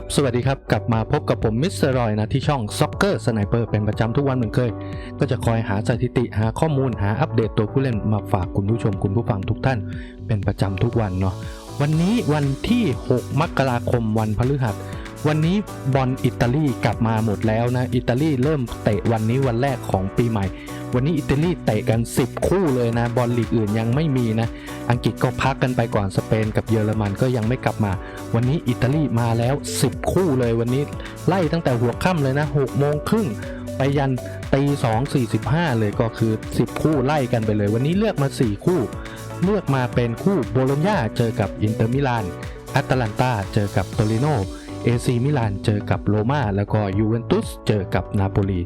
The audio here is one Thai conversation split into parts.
ครับ สวัสดีครับ กลับมาพบกับผมมิสเตอร์รอยนะ ที่ช่องซ็อกเกอร์สไนเปอร์เป็นประจำทุกวันเหมือนเคย ก็จะคอยหาสถิติหาข้อมูลหาอัปเดตตัวผู้เล่นมาฝากคุณผู้ชมคุณผู้ฟังทุกท่าน เป็นประจำทุกวันเนาะวันนี้วันที่ 6 มกราคมวันพฤหัส วันนี้บอลอิตาลีกลับมาหมดแล้วนะ อิตาลีเริ่มเตะวันนี้วันแรกของปีใหม่ วันนี้อิตาลีเตะกัน 10 คู่เลยนะ บอลลีกอื่นยังไม่มีนะ อังกฤษก็พักกันไปก่อนสเปนกับเยอรมันก็ยังไม่กลับมา วันนี้อิตาลีมาแล้ว 10 คู่เลยวันนี้ไล่ตั้งแต่หัวค่ำเลยนะ6โมงครึ่งไปยันตี2 45เลยก็คือ 10 คู่ไล่กันไปเลย วันนี้เลือกมา 4 คู่ เลือกมาเป็นคู่โบโลญญาเจอกับอินเตอร์มิลานแอตแลนตาเจอกับโตริโน เอซีมิลานเจอกับโรมาแล้วก็ยูเวนตุสเจอกับนาโปลี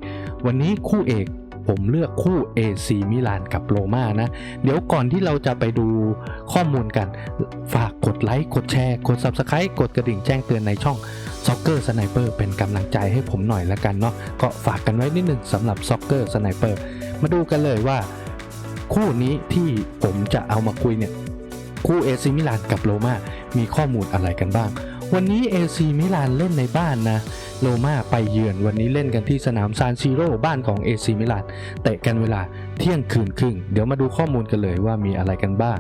วันนี้คู่เอกผมเลือกคู่ AC มิลานกับโรม่านะ เดี๋ยวก่อนที่เราจะไปดูข้อมูลกัน ฝากกดไลค์ กดแชร์ กด Subscribe กดกระดิ่งแจ้งเตือนในช่อง Soccer Sniper เป็นกำลังใจให้ผมหน่อยละกันเนาะก็ฝากกันไว้นิดนึงสำหรับ Soccer Sniper มาดูกันเลยว่า คู่นี้ที่ผมจะเอามาคุยเนี่ย คู่เอซีมิลานกับโรม่ามีข้อมูลอะไรกันบ้าง วันนี้เอซีมิลานเล่นในบ้านนะโรมาไปเยือนวันนี้เล่นกันที่สนามซานซิโร่บ้านของเอซีมิลานเตะกันเวลาเที่ยงคืนครึ่ง เดี๋ยวมาดูข้อมูลกันเลยว่ามีอะไรกันบ้าง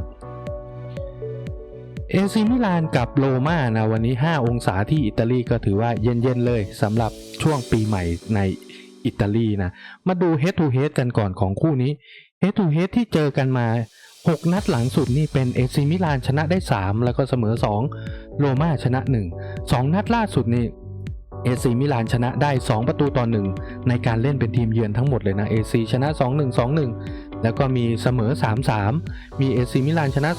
เอซีมิลานกับโรมานะวันนี้ 5 องศาที่อิตาลีก็ถือว่าเย็นๆเลยสำหรับช่วงปีใหม่ในอิตาลีนะ มาดู head to head กันก่อนของคู่นี้ head to head ที่เจอกันมา 6 นัดหลังสุดนี่เป็นเอซีมิลานชนะได้ 3 แล้วก็เสมอ 2 โรม่าชนะ 1 2 นัดล่าสุดนี่เอซีมิลานชนะได้ 2 ประตูต่อ 1 ในการเล่นเป็นทีมเยือนทั้งหมดเลยนะเอซีชนะ 2-1 2-1 แล้วก็มีเสมอ 3-3 มีเอซีมิลานชนะ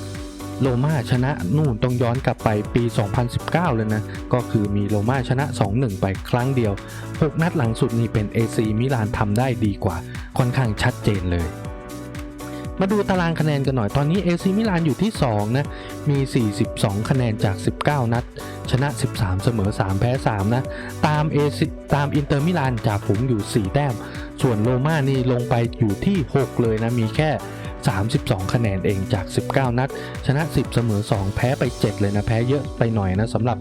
2-1 โรม่าชนะนู่นต้องย้อนกลับไปปี 2019 เลยนะ ก็คือมีโรม่าชนะ 2-1 ไปครั้งเดียว 6 นัดหลังสุดนี่เป็น AC มิลานทำได้ดีกว่า ค่อนข้างชัดเจนเลย มาดูตารางคะแนนกันหน่อยตอนนี้ AC มิลานอยู่ที่ 2 นะ มี 42 คะแนนจาก 19 นัด ชนะ 13 เสมอ 3 แพ้ 3 นะ ตาม AC ตามอินเตอร์มิลานจากผงอยู่ 4 แต้ม ส่วนโรม่านี่ลงไปอยู่ที่ 6 เลยนะ มีแค่ 32 คะแนนเองจาก 19 นัด ชนะ 10 เสมอ 2 แพ้ไป 7 เลยนะ แพ้เยอะไปหน่อยนะสำหรับ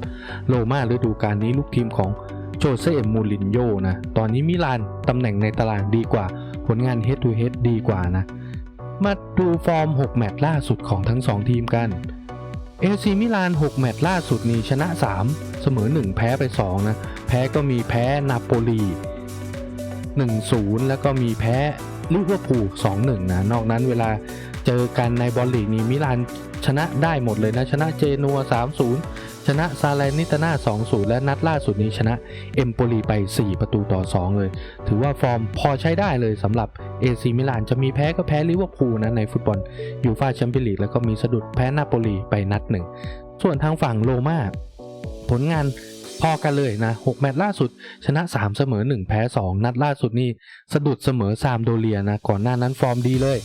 โรม่าฤดูกาลนี้ลูกทีมของโจเซ่มูรินโญ่นะ ตอนนี้มิลานตำแหน่งในตารางดีกว่า ผลงาน head to head ดีกว่านะ มาดูฟอร์ม 6 แมตช์ล่าสุดของทั้ง 2 ทีมกันเอซีมิลาน 6 แมตช์ล่าสุดนี้ชนะ 3 เสมอ 1 แพ้ไป 2 นะ แพ้ก็มีแพ้นาโปลี 1-0 แล้วก็มีแพ้ลิเวอร์พูล 2-1 นะ นอกนั้นเวลาเจอกันในบอลลีกนี้มิลานชนะได้หมดเลยนะ ชนะเจนัว3-0 ชนะซาเลนิตาน่า2-0 และนัดล่าสุดนี้ชนะเอมโปลีไป 4 ประตูต่อ 2 เลย ถือว่าฟอร์มพอใช้ได้เลยสำหรับเอซีมิลานจะมีแพ้ก็แพ้ลิเวอร์พูลนะในฟุตบอลยูฟาแชมเปี้ยนลีกแล้วก็มีสะดุดแพ้นาโปลีไปนัดหนึ่ง ส่วนทางฝั่งโรม่าผลงานพอกันเลยนะ 6 แมตช์ล่าสุด ชนะ 3 เสมอ 1 แพ้ 2 นัดล่าสุดนี่สะดุดเสมอซามโดเรียนะ ก่อนหน้านั้นฟอร์มดีเลย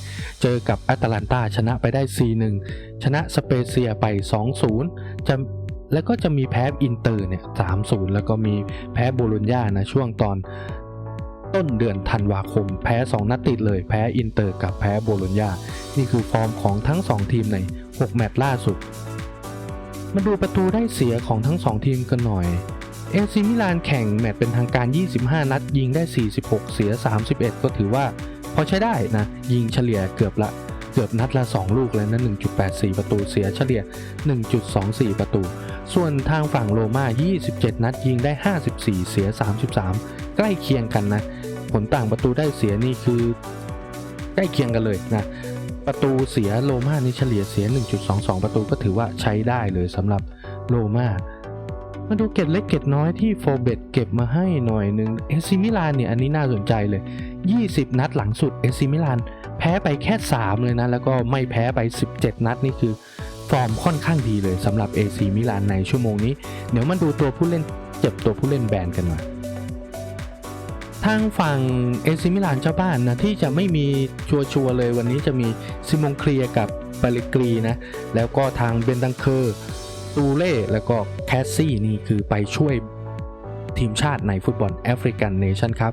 เจอกับแอตแลนตาชนะไปได้ 4-1 ชนะสเปเซียไป 2-0จะ แล้วก็จะมีแพ้อินเตอร์เนี่ย3-0แล้วก็มีแพ้โบโลญญานะช่วงตอนต้นเดือนธันวาคม แพ้ 2 นัดติดเลยแพ้อินเตอร์กับแพ้โบโลญญานี่คือฟอร์มของทั้ง 2 ทีมใน 6 แมตช์ล่าสุด มาดูประตูได้เสียของทั้ง 2 ทีมกันหน่อยเอซีมิลานแข่งแมตช์เป็นทางการ 25 นัด ยิงได้ 46 เสีย 31 ก็ถือว่าพอใช้ได้นะ ยิงเฉลี่ยเกือบละ เกือบนัดละ 2 ลูกแล้นะ1.84 ประตูเสียเฉลี่ย 1.24 ประตู ส่วนทางฝั่งโรม่า 27 นัดยิงได้ 54 เสีย 33 ใกล้เคียงกันนะ ผลต่างประตูได้เสียนี่คือ ใกล้เคียงกันเลยนะประตูเสียโรม่านี่เฉลี่ยเสีย 1.22 ประตูก็ถือว่าใช้ได้เลยสำหรับโรม่ามาดูเกร็ดเล็กเกร็ดน้อยที่โฟเบตเก็บมาให้หน่อยหนึ่งเอซิมิลานเนี่ยอันนี้น่าสนใจเลย 20 นัดหลังสุดเอซิมิลาน พ้ไปแค่ 3 เลยนะ แล้วก็ไม่แพ้ไป 17 นัดนี่คือฟอร์มค่อนข้างดีเลยสำหรับ AC มิลานในชั่วโมงนี้ เดี๋ยวมาดูตัวผู้เล่นเจ็บตัวผู้เล่นแบนกันหน่อยทางฝั่งเอซิมิลานเจ้าบ้านนะที่จะไม่มีชัวร์ๆเลยวันนี้จะมีซิมงเคลียกับปาเลกรีนะแล้วก็ทางเบนดังเคอร์ตูเล่แล้วก็แคสซี่นี่คือไปช่วย ทีมชาติในฟุตบอลแอฟริกันเนชั่นครับ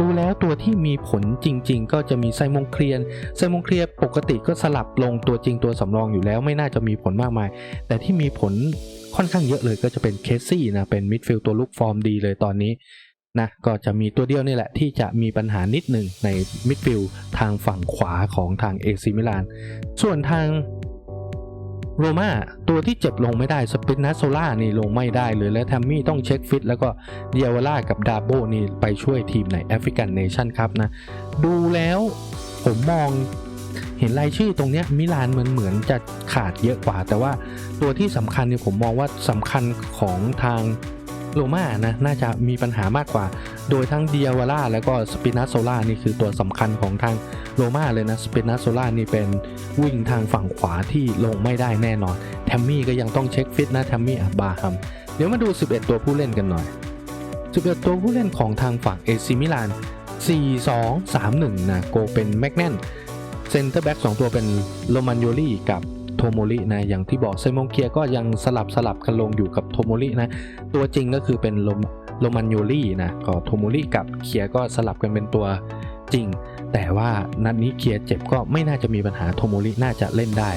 ดูแล้วตัวที่มีผลจริง ๆ ก็จะมีไซมงเคลียนไซมงเคลียปกติก็สลับลงตัวจริงตัวสำรองอยู่แล้วไม่น่าจะมีผลมากมาย แต่ที่มีผลค่อนข้างเยอะเลยก็จะเป็นเคสซี่นะเป็นมิดฟิลด์ตัวลุกฟอร์มดีเลยตอนนี้นะก็จะมีตัวเดียวนี่แหละที่จะมีปัญหานิดหนึ่งในมิดฟิลด์ทางฝั่งขวาของทางเอซิมิลาน ส่วนทาง โรมาตัวที่เจ็บลงไม่ได้สปินนัสโซล่านี่ลงไม่ได้เลยและแทมมี่ต้องเช็คฟิตแล้วก็เดียวล่ากับดาโบนี่ไปช่วยทีมในแอฟริกันเนชั่นครับนะ ดูแล้วผมมองเห็นรายชื่อตรงนี้มิลานเหมือนเหมือนจะขาดเยอะกว่า แต่ว่าตัวที่สำคัญเนี่ยผมมองว่าสำคัญของทาง โรมานะน่าจะมีปัญหามากกว่า โดยทั้งเดียวล่าแล้วก็สปินาโซล่านี่คือตัวสำคัญของทางโรมาเลยนะสปินาโซล่านี่เป็นวิ่งทางฝั่งขวาที่ลงไม่ได้แน่นอนแทมมี่ก็ยังต้องเช็คฟิตนะแทมมี่อับบาฮัมเดี๋ยวมาดู 11 ตัวผู้เล่นกันหน่อย 11 ตัวผู้เล่นของทางฝั่งเอซิมิลาน 4-2-3-1 นะโกเป็นแมกแนนเซนเตอร์แบ็ก2ตัวเป็นโรมันโยลี่กับ โทโมรินะอย่างที่บอกเซมงเคียก็ยังสลับสลับกันลงอยู่กับโทโมรินะตัวจริงก็คือเป็นโรโรมันโยลี่นะก็โทโมริกับเคียก็สลับกันเป็นตัวจริง แต่ว่านัดนี้เคียเจ็บก็ไม่น่าจะมีปัญหาโทโมริน่าจะเล่นได้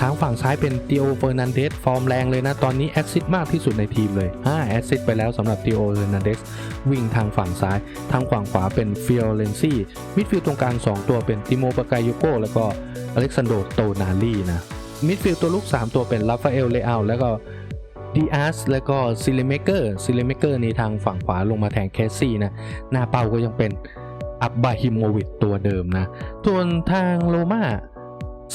ทางฝั่งซ้ายเป็นติโอเฟอร์นันเดสฟอร์มแรงเลยนะ ตอนนี้แอซซิดมากที่สุดในทีมเลย5แอซซิดไปแล้วสำหรับติโอเฟอร์นันเดสวิ่งทางฝั่งซ้าย ทางฝั่งขวาเป็นฟิโอเรนซี่มิดฟิลด์ตรงกลาง2ตัวเป็นติโมปากายโกแล้วก็อเล็กซานโดโตนาลีนะ มิดฟิลด์ตัวลูก3 ตัวเป็นลาฟาเอลเลอาแล้วก็ดีอาสแล้วก็ซิเลเมเกอร์ซิเลเมเกอร์นี่ทางฝั่งขวาลงมาแทนแคสซี่นะ หน้าเป้าก็ยังเป็นอับบาฮิโมวิชตัวเดิมนะส่วนทางโรมา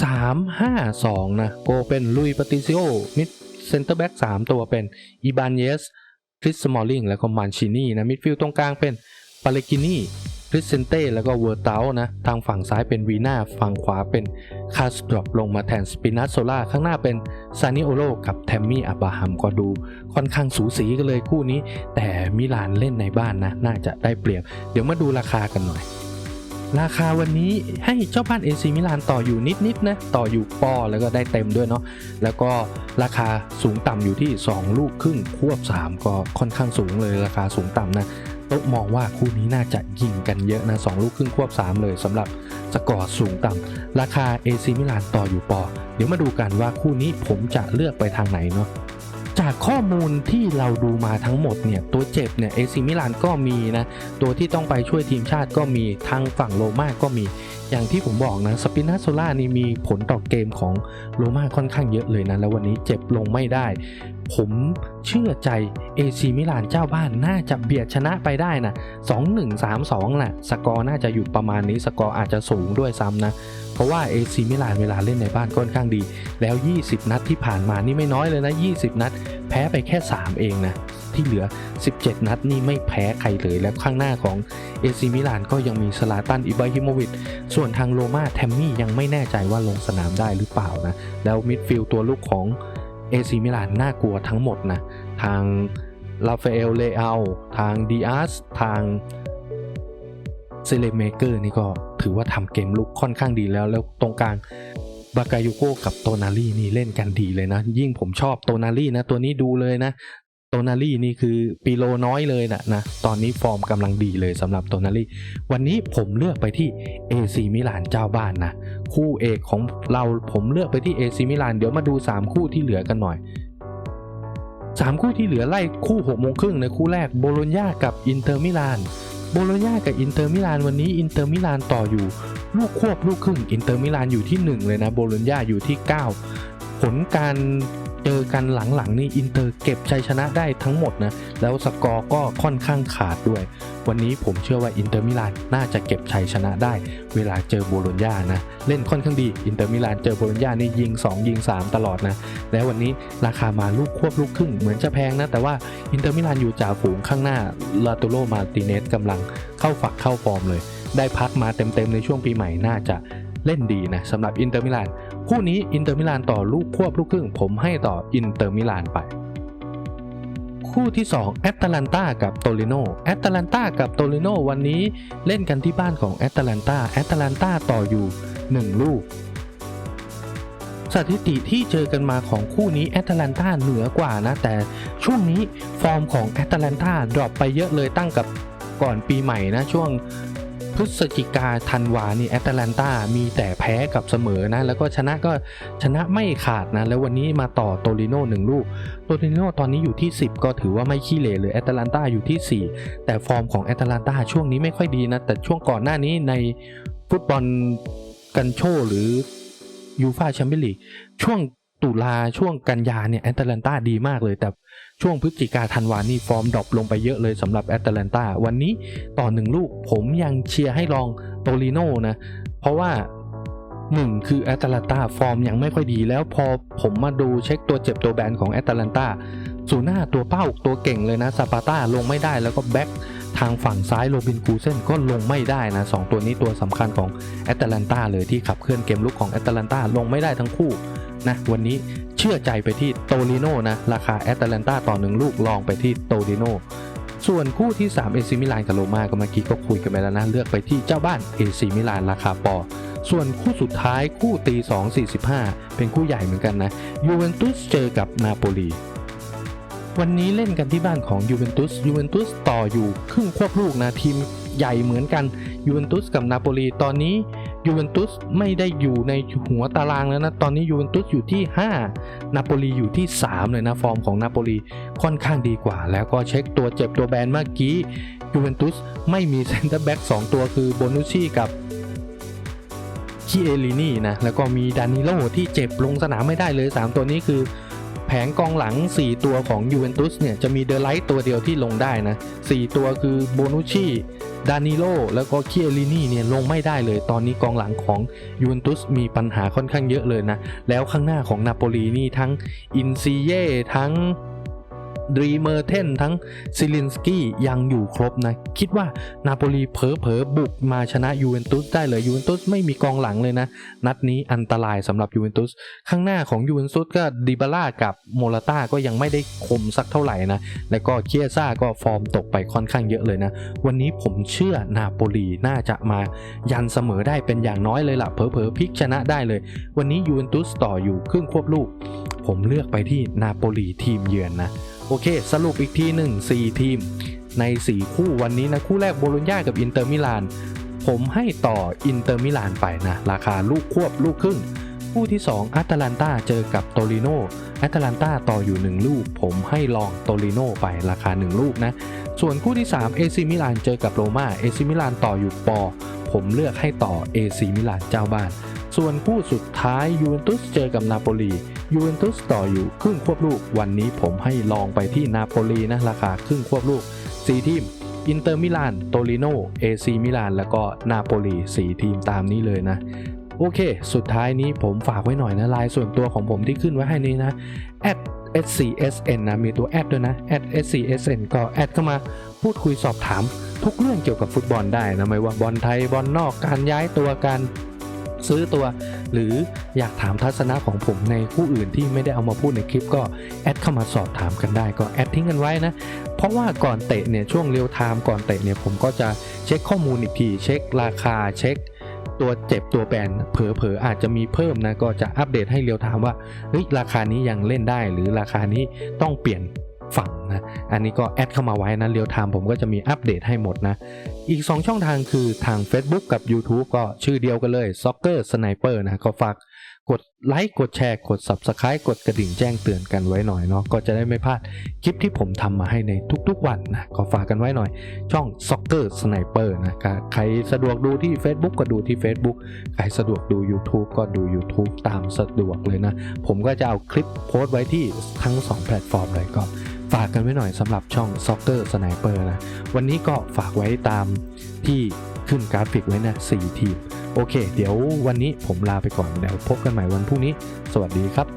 3 5 2 นะโกเป็นลุยปาติซิโอมิดเซนเตอร์แบ็ก3ตัวเป็นอีบานเยสคริสสมอลลิงแล้วก็มันชินีนะมิดฟิลด์ตรงกลางเป็นปาเลกินี คริสเซนเต้แล้วก็เวอร์เตลนะ ทางฝั่งซ้ายเป็นวีนาฝั่งขวาเป็นคาสดรอปลงมาแทนสปินัสโซล่าข้างหน้าเป็นซานิโอโลกับแทมมี่อับราฮัมก็ดูค่อนข้างสูสีกันเลยคู่นี้ แต่มิลานเล่นในบ้านนะ น่าจะได้เปรียบ เดี๋ยวมาดูราคากันหน่อยราคาวันนี้ให้เจ้าบ้านเอซีมิลานต่ออยู่นิดๆนะต่ออยู่ปอแล้วก็ได้เต็มด้วยเนาะแล้วก็ราคาสูงต่ำอยู่ที่ 2 ลูกครึ่งควบ 3 ก็ค่อนข้างสูงเลยราคาสูงต่ำนะ โต๊ะมองว่าคู่นี้น่าจะยิงกันเยอะนะ2ลูกครึ่งควบ 3 เลยสำหรับสกอร์สูงต่ำราคาเอซีมิลานต่ออยู่ปอ เดี๋ยวมาดูกันว่าคู่นี้ผมจะเลือกไปทางไหนเนาะจากข้อมูลที่เราดูมาทั้งหมดเนี่ยตัวเจ็บเนี่ยเอซิมิลานก็มีนะตัวที่ต้องไปช่วยทีมชาติก็มีทางฝั่งโรม่าก็มี อย่างที่ผมบอกนะสปินาโซล่านี่มีผลต่อเกมของโรม่าค่อนข้างเยอะเลยนะแล้ววันนี้เจ็บลงไม่ได้ ผมเชื่อใจเอซิมิลานเจ้าบ้านน่าจะเบียดชนะไปได้นะ2-1 3-2น่ะสกอร์น่าจะอยู่ประมาณนี้สกอร์อาจจะสูงด้วยซ้ำนะ เพราะว่าเอซิมิลานเวลาเล่นในบ้านค่อนข้างดี แล้ว 20 นัดที่ผ่านมานี่ไม่น้อยเลยนะ 20 นัด แพ้ไปแค่ 3 เองนะที่เหลือ 17 นัดนี่ไม่แพ้ใครเลยแล้วข้างหน้าของเอซิมิลานก็ยังมีสลาตันอิบราฮิโมวิชส่วนทางโรมาแทมมี่ยังไม่แน่ใจว่าลงสนามได้หรือเปล่านะ แล้วมิดฟิลด์ตัวลูกของ เอซิมิลานน่ากลัวทั้งหมดนะ ทางลาฟาเอลเลอาทางดีอาสทางเซเลเมเกอร์นี่ก็ถือว่าทำเกมลุกค่อนข้างดีแล้ว แล้วตรงกลางบากายุโกกับโตนารี่นี่เล่นกันดีเลยนะ ยิ่งผมชอบโตนารี่นะ ตัวนี้ดูเลยนะ โตนารี่นี่คือปีโลน้อยเลยนะนะตอนนี้ฟอร์มกำลังดีเลยสำหรับโตนารี่วันนี้ผมเลือกไปที่ AC มิลานเจ้าบ้านนะคู่เอกของเราผมเลือกไปที่ AC มิลานเดี๋ยวมาดู 3 คู่ที่เหลือกันหน่อย 3 คู่ที่เหลือไล่คู่6โมงครึ่งในคู่แรกโบโลญญากับอินเตอร์มิลานโบโลญญากับอินเตอร์มิลานวันนี้อินเตอร์มิลานต่ออยู่ ลูกควบลูกครึ่งอินเตอร์มิลานอยู่ที่ 1 เลยนะโบโลญญาอยู่ที่ 9 ผลการ เจอกันหลังๆนี่อินเตอร์เก็บชัยชนะได้ทั้งหมดนะแล้วสกอร์ก็ค่อนข้างขาดด้วย วันนี้ผมเชื่อว่าอินเตอร์มิลานน่าจะเก็บชัยชนะได้ เวลาเจอโบโลญญานะเล่นค่อนข้างดีอินเตอร์มิลานเจอโบโลญญานี่ยิง 2 ยิง 3 ตลอดนะแล้ววันนี้ราคามาลูกควบลูกครึ่งเหมือนจะแพงนะแต่ว่าอินเตอร์มิลานอยู่จ่าฝูงข้างหน้าลาตูโรมาติเนสกำลังเข้าฝักเข้าฟอร์มเลย ได้พักมาเต็มๆในช่วงปีใหม่น่าจะเล่นดีนะสำหรับอินเตอร์มิลาน คู่นี้อินเตอร์มิลานต่อลูกควบลูกครึ่ง ผมให้ต่ออินเตอร์มิลานไป คู่ที่2แอตแลนตากับโตลิโนแอตแลนตากับโตลิโนวันนี้เล่นกันที่บ้านของแอตแลนตาแอตแลนตาต่ออยู่ 1 ลูกสถิติที่เจอกันมาของคู่นี้แอตแลนตาเหนือกว่านะ แต่ช่วงนี้ฟอร์มของแอตแลนตาดรอปไปเยอะเลยตั้งกับก่อนปีใหม่นะ ช่วง ฤศจิกาธันวานี่แอตแลนตามีแต่แพ้กับเสมอนะ แล้วก็ชนะก็ชนะไม่ขาดนะ แล้ววันนี้มาต่อโตริโน่หนึ่งลูก โตริโน่ตอนนี้อยู่ที่ 10 ก็ถือว่าไม่ขี้เหร่เลยแอตแลนตาอยู่ที่ 4 แต่ฟอร์มของแอตแลนตาช่วงนี้ไม่ค่อยดีนะ แต่ช่วงก่อนหน้านี้ในฟุตบอลกันโชหรือยูฟาแชมเปี้ยนลีกช่วง ตุลาช่วงกันยาเนี่ยแอตแลนตาดีมากเลย แต่ช่วงพฤศจิกาธันวานี่ฟอร์มดรอปลงไปเยอะเลยสำหรับแอตแลนตาวันนี้ต่อหนึ่งลูกผมยังเชียร์ให้ลองโตริโน่นะ เพราะว่าหนึ่งคือแอตแลนตาฟอร์มยังไม่ค่อยดี แล้วพอผมมาดูเช็คตัวเจ็บตัวแบนของแอตแลนตาศูนย์หน้าตัวเป้าตัวเก่งเลยนะซาปาต้าลงไม่ได้แล้วก็แบ็คทางฝั่งซ้ายโรบินกูเซนก็ลงไม่ได้นะสองตัวนี้ตัวสำคัญของแอตแลนตาเลยที่ขับเคลื่อนเกมลุกของแอตแลนตาลงไม่ได้ทั้งคู่ นะวันนี้เชื่อใจไปที่โตลิโนนะราคาแอตแลนตาต่อหนึ่งลูกลองไปที่โตลิโนส่วนคู่ที่3เอซิมิลานกับโรมาก็เมื่อกี้ก็คุยกันไปแล้วนะเลือกไปที่เจ้าบ้านเอซิมิลานราคาปอส่วนคู่สุดท้ายคู่ตี 2 45 เป็นคู่ใหญ่เหมือนกันนะยูเวนตุสเจอกับนาโปลีวันนี้เล่นกันที่บ้านของยูเวนตุสยูเวนตุสต่ออยู่ครึ่งควบลูกนะทีมใหญ่เหมือนกันยูเวนตุสกับนาโปลีตอนนี้ ยูเวนตุสไม่ได้อยู่ในหัวตารางแล้วนะ ตอนนี้ยูเวนตุสอยู่ที่ 5 นาโปลีอยู่ที่ 3 เลยนะ ฟอร์มของนาโปลีค่อนข้างดีกว่า แล้วก็เช็คตัวเจ็บตัวแบนเมื่อกี้ยูเวนตุสไม่มีเซนเตอร์แบ็ก2ตัวคือโบนุชชีกับคิเอลินี่นะ แล้วก็มีดานิโลที่เจ็บลงสนามไม่ได้เลย 3 ตัวนี้คือแผงกองหลัง 4 ตัวของยูเวนตุสเนี่ยจะมีเดอไลท์ตัวเดียวที่ลงได้นะ 4 ตัวคือโบนุชชี ดานิโลแล้วก็เคียรินี่เนี่ยลงไม่ได้เลย ตอนนี้กองหลังของยูเวนตุสมีปัญหาค่อนข้างเยอะเลยนะ แล้วข้างหน้าของนาโปลีนี่ทั้งอินซีเย่ทั้ง ดรีเมอร์เทนทั้งซิลินสกี้ยังอยู่ครบนะ คิดว่านาโปลีเผลอๆบุกมาชนะยูเวนตุสได้เลยยูเวนตุสไม่มีกองหลังเลยนะ นัดนี้อันตรายสำหรับยูเวนตุสข้างหน้าของยูเวนตุสก็ดิบาร่ากับโมราต้าก็ยังไม่ได้คมสักเท่าไหร่นะ แล้วก็เคียซ่าก็ฟอร์มตกไปค่อนข้างเยอะเลยนะ วันนี้ผมเชื่อนาโปลีน่าจะมายันเสมอได้เป็นอย่างน้อยเลยล่ะเผลอๆพลิกชนะได้เลย วันนี้ยูเวนตุสต่ออยู่ครึ่งควบลูก ผมเลือกไปที่นาโปลีทีมเยือนนะ โอเค สรุปอีกทีหนึ่ง4ทีม ใน 4 คู่วันนี้นะ คู่แรกโบโลญญากับอินเตอร์มิลาน ผมให้ต่ออินเตอร์มิลานไปนะ ราคาลูกควบลูกครึ่ง คู่ที่ 2อัตแลนตาเจอกับโตริโนอัตแลนตาต่ออยู่ 1 ลูก ผมให้ลองโตริโนไปราคา 1 ลูกนะ ส่วนคู่ที่3เอซิมิลานเจอกับโรม่าเอซิมิลานต่ออยู่ปอ ผมเลือกให้ต่อเอซิมิลานเจ้าบ้าน ส่วนคู่สุดท้ายยูเวนตุสเจอกับนาโปลียูเวนตุสต่ออยู่ครึ่งควบลูก วันนี้ผมให้ลองไปที่นาโปลีนะราคาครึ่งควบลูก 4 ทีมอินเตอร์มิลานโตริโนเอซีมิลานแล้วก็นาโปลี4 ทีมตามนี้เลยนะโอเค สุดท้ายนี้ผมฝากไว้หน่อยนะลน์ส่วนตัวของผมที่ขึ้นไว้ให้นี้นะ @scsn นะ มีตัวแอดด้วยนะ @scsn ก็แอดเข้ามาพูดคุยสอบถาม ทุกเรื่องเกี่ยวกับฟุตบอลได้นะ ไม่ว่าบอลไทยบอลนอกการย้ายตัวการ ซื้อตัว หรืออยากถามทัศนะของผมในคู่อื่นที่ไม่ได้เอามาพูดในคลิปก็แอดเข้ามาสอบถามกันได้ก็แอดทิ้งกันไว้นะ เพราะว่าก่อนเตะเนี่ยช่วงเรียวไทม์ก่อนเตะเนี่ยผมก็จะเช็คข้อมูลอีกที เช็คราคาเช็คตัวเจ็บตัวแบนเผลอๆอาจจะมีเพิ่มนะก็จะอัปเดตให้เรียวไทม์ว่าเฮ้ยราคานี้ยังเล่นได้หรือราคานี้ต้องเปลี่ยน ฝั่งนะ อันนี้ก็แอดเข้ามาไว้นะเรียวไทม์ผมก็จะมีอัปเดตให้หมดนะ อีก 2 ช่องทางคือทาง Facebook กับ YouTube ก็ชื่อเดียวกันเลย Soccer Sniper นะก็ฝากกดไลค์กดแชร์กด Subscribe กดกระดิ่งแจ้งเตือนกันไว้หน่อยเนาะก็จะได้ไม่พลาดคลิปที่ผมทำมาให้ในทุกๆวันนะก็ฝากกันไว้หน่อย ช่อง Soccer Sniper นะใครสะดวกดูที่ Facebook ก็ดูที่ Facebook ใครสะดวกดู YouTube ก็ดู YouTube ตามสะดวกเลยนะ ผมก็จะเอาคลิปโพสต์ไว้ที่ทั้ง 2 แพลตฟอร์มเลยก็ ฝากกันไว้หน่อยสำหรับช่อง Soccer Sniper นะ วันนี้ก็ฝากไว้ตามที่ขึ้นกราฟิกไว้นะ 4 ทีม โอเค เดี๋ยววันนี้ผมลาไปก่อนเดี๋ยวพบกันใหม่วันพรุ่งนี้ สวัสดีครับ